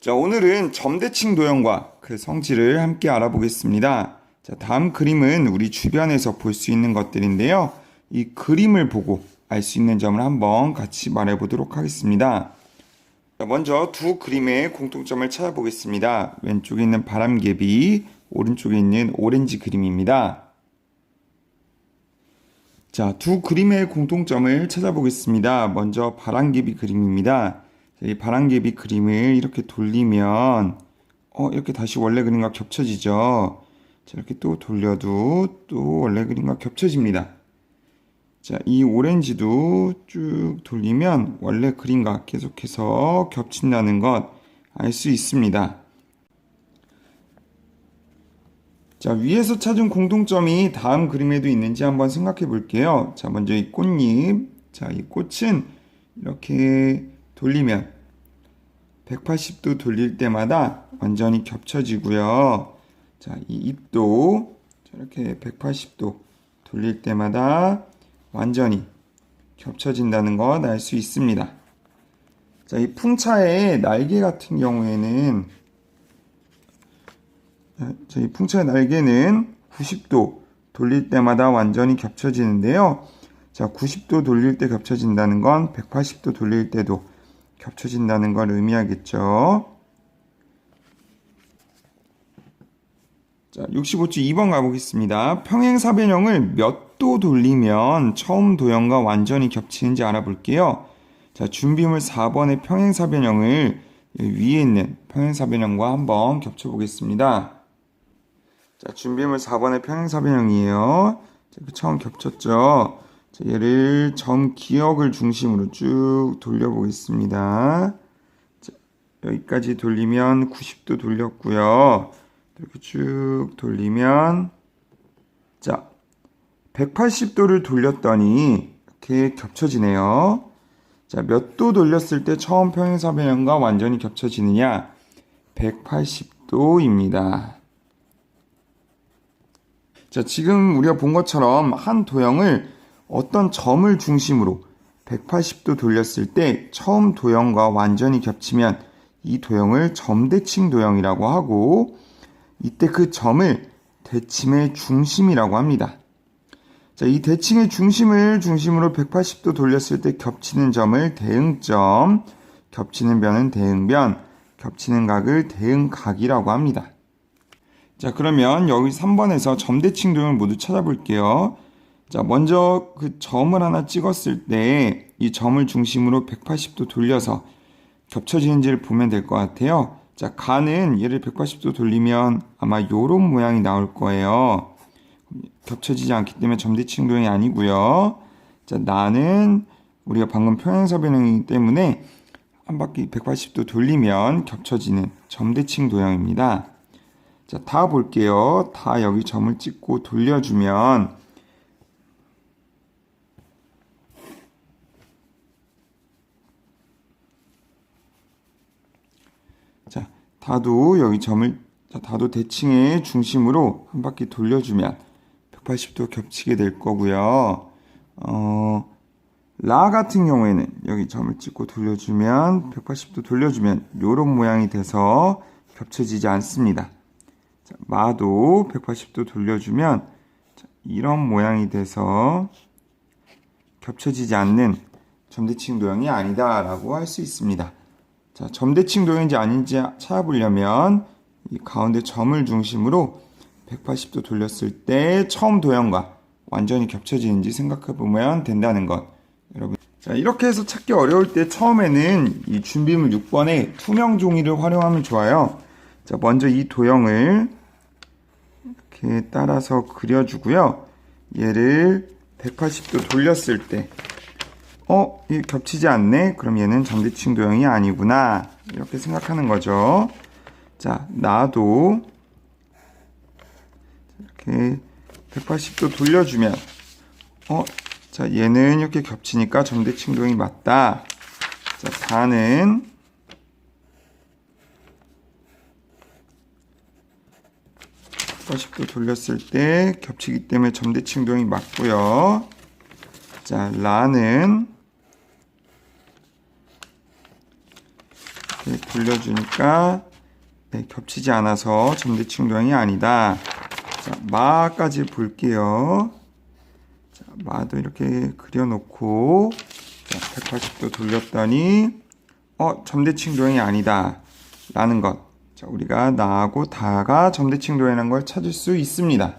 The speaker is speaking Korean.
자, 오늘은 점대칭 도형과 그 성질을 함께 알아보겠습니다. 자, 다음 그림은 우리 주변에서 볼 수 있는 것들인데요. 이 그림을 보고 알 수 있는 점을 한번 같이 말해 보도록 하겠습니다. 자, 먼저 두 그림의 공통점을 찾아보겠습니다. 왼쪽에 있는 바람개비, 오른쪽에 있는 오렌지 그림입니다. 자, 두 그림의 공통점을 찾아보겠습니다. 먼저 바람개비 그림입니다. 자, 이 바람개비 그림을 이렇게 돌리면 어, 이렇게 다시 원래 그림과 겹쳐지죠. 자, 이렇게 또 돌려도 또 원래 그림과 겹쳐집니다. 자, 이 오렌지도 쭉 돌리면 원래 그림과 계속해서 겹친다는 것 알 수 있습니다. 자, 위에서 찾은 공통점이 다음 그림에도 있는지 한번 생각해 볼게요. 자, 먼저 이 꽃잎. 자, 이 꽃은 이렇게 돌리면 180도 돌릴 때마다 완전히 겹쳐지고요. 자, 이 잎도 저렇게 180도 돌릴 때마다 완전히 겹쳐진다는 것알수 있습니다. 자, 이 풍차의 날개 같은 경우에는 자, 이 풍차의 날개는 90도 돌릴 때마다 완전히 겹쳐지는데요. 자, 90도 돌릴 때 겹쳐진다는 건 180도 돌릴 때도 겹쳐진다는 걸 의미하겠죠. 자, 65주 2번 가보겠습니다. 평행사변형을 몇 도 돌리면 처음 도형과 완전히 겹치는지 알아볼게요. 자, 준비물 4번의 평행사변형을 위에 있는 평행사변형과 한번 겹쳐보겠습니다. 자, 준비물 4번의 평행사변형이에요. 자, 그 처음 겹쳤죠? 자, 얘를 점 기억을 중심으로 쭉 돌려보겠습니다. 자, 여기까지 돌리면 90도 돌렸고요. 이렇게 쭉 돌리면 자 180도를 돌렸더니 이렇게 겹쳐지네요. 자, 몇 도 돌렸을 때 처음 평행사변형과 완전히 겹쳐지느냐? 180도입니다. 자, 지금 우리가 본 것처럼 한 도형을 어떤 점을 중심으로 180도 돌렸을 때 처음 도형과 완전히 겹치면 이 도형을 점대칭 도형이라고 하고 이때 그 점을 대칭의 중심이라고 합니다. 자, 이 대칭의 중심을 중심으로 180도 돌렸을 때 겹치는 점을 대응점, 겹치는 변은 대응변, 겹치는 각을 대응각이라고 합니다. 자, 그러면 여기 3번에서 점대칭 도형을 모두 찾아볼게요. 자, 먼저 그 점을 하나 찍었을 때 이 점을 중심으로 180도 돌려서 겹쳐지는지를 보면 될 것 같아요. 자, 가는 얘를 180도 돌리면 아마 요런 모양이 나올 거예요. 겹쳐지지 않기 때문에 점대칭 도형이 아니고요. 자, 나는 우리가 방금 평행사 변형이기 때문에 한 바퀴 180도 돌리면 겹쳐지는 점대칭 도형입니다. 자, 다 볼게요. 다 여기 점을 찍고 돌려주면 자, 다도 여기 점을 자, 다도 대칭의 중심으로 한 바퀴 돌려주면 180도 겹치게 될 거고요. 어, 라 같은 경우에는 여기 점을 찍고 돌려주면 180도 돌려주면 이런 모양이 돼서 겹쳐지지 않습니다. 자, 마도 180도 돌려주면 자, 이런 모양이 돼서 겹쳐지지 않는 점대칭 도형이 아니다라고 할 수 있습니다. 자, 점대칭 도형인지 아닌지 찾아보려면 이 가운데 점을 중심으로 180도 돌렸을 때 처음 도형과 완전히 겹쳐지는지 생각해 보면 된다는 것. 여러분. 자, 이렇게 해서 찾기 어려울 때 처음에는 이 준비물 6번에 투명 종이를 활용하면 좋아요. 자, 먼저 이 도형을 이렇게 따라서 그려주고요. 얘를 180도 돌렸을 때, 어, 이 겹치지 않네? 그럼 얘는 점대칭 도형이 아니구나. 이렇게 생각하는 거죠. 자, 나도 이렇게 180도 돌려주면, 어, 자, 얘는 이렇게 겹치니까 점대칭 도형이 맞다. 자, 4는 180도 돌렸을 때 겹치기 때문에 점대칭 도형이 맞고요. 자, 라는 이렇게 돌려주니까 네, 겹치지 않아서 점대칭 도형이 아니다. 자, 마까지 볼게요. 자, 마도 이렇게 그려놓고 자, 180도 돌렸더니 어 점대칭 도형이 아니다 라는 것 자, 우리가 나하고 다가 점대칭 도형이라는 걸 찾을 수 있습니다